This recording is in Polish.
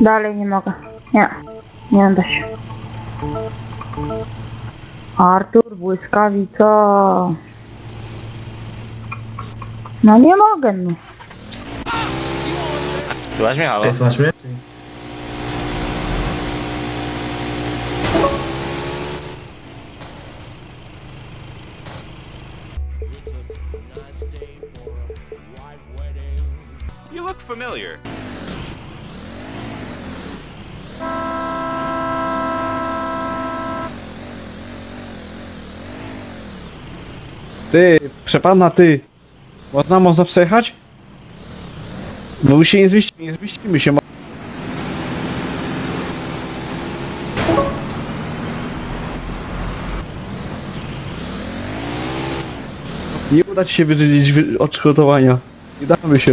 Dalej nie mogę. Nie. Nie da się. Artur, błyskawica. No nie mogę, no. Słuchaj mnie, halo? Ej, mnie? You look familiar. Ty, przepana ty. Można, można przejechać? No my się nie zmieścimy, nie zmieścimy się. mo- Nie uda ci się wyżyć wy- odszkodowania. Nie damy się.